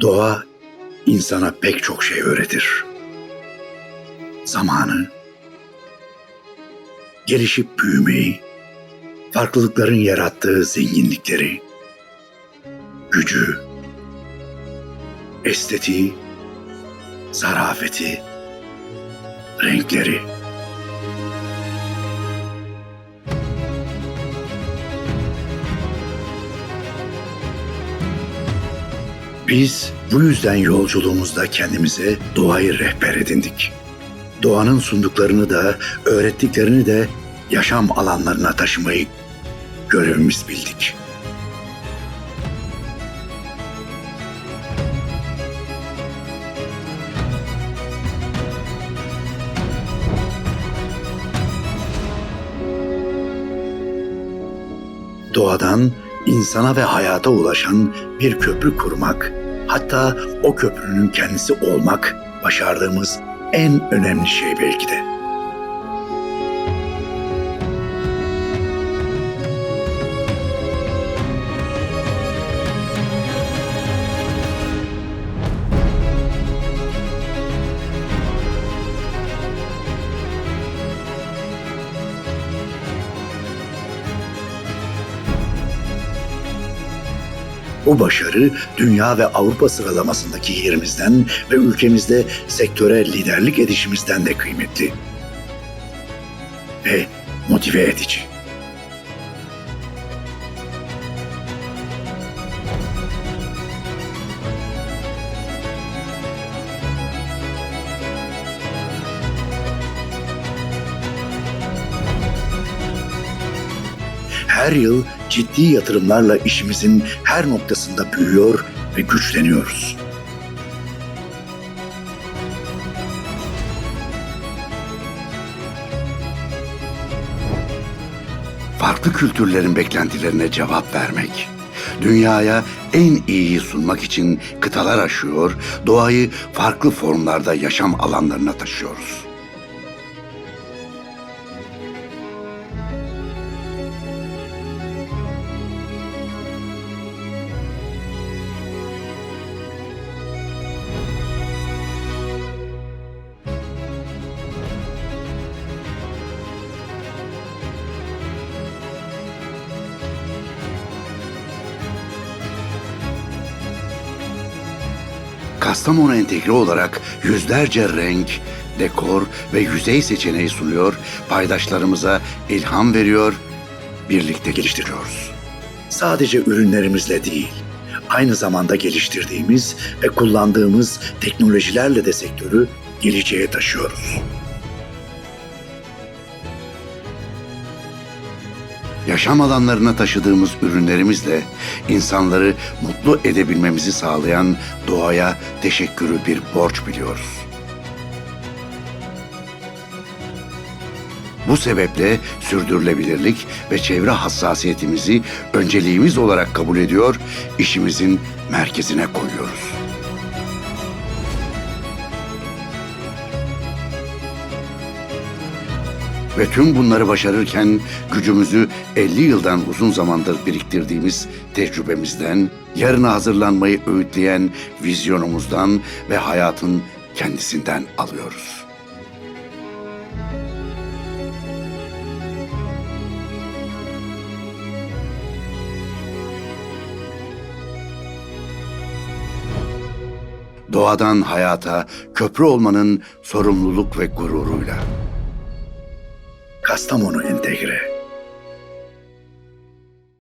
Doğa insana pek çok şey öğretir. Zamanı, gelişip büyümeyi, farklılıkların yarattığı zenginlikleri, gücü, estetiği, zarafeti, renkleri. Biz bu yüzden yolculuğumuzda kendimize doğayı rehber edindik. Doğanın sunduklarını da, öğrettiklerini de yaşam alanlarına taşımayı görevimiz bildik. Doğadan insana ve hayata ulaşan bir köprü kurmak, hatta o köprünün kendisi olmak başardığımız en önemli şey belki de. Bu başarı dünya ve Avrupa sıralamasındaki yerimizden ve ülkemizde sektöre liderlik edişimizden de kıymetli. Ve motive edici. Her yıl ciddi yatırımlarla işimizin her noktasında büyüyor ve güçleniyoruz. Farklı kültürlerin beklentilerine cevap vermek, dünyaya en iyiyi sunmak için kıtalar aşıyor, doğayı farklı formlarda yaşam alanlarına taşıyoruz. Kastamonu entegre olarak yüzlerce renk, dekor ve yüzey seçeneği sunuyor, paydaşlarımıza ilham veriyor, birlikte geliştiriyoruz. Sadece ürünlerimizle değil, aynı zamanda geliştirdiğimiz ve kullandığımız teknolojilerle de sektörü geleceğe taşıyoruz. Yaşam alanlarına taşıdığımız ürünlerimizle insanları mutlu edebilmemizi sağlayan doğaya teşekkürü bir borç biliyoruz. Bu sebeple sürdürülebilirlik ve çevre hassasiyetimizi önceliğimiz olarak kabul ediyor, işimizin merkezine koyuyoruz. Ve tüm bunları başarırken gücümüzü 50 yıldan uzun zamandır biriktirdiğimiz tecrübemizden, yarına hazırlanmayı öğütleyen vizyonumuzdan ve hayatın kendisinden alıyoruz. Doğadan hayata köprü olmanın sorumluluk ve gururuyla. Kastamonu Entegre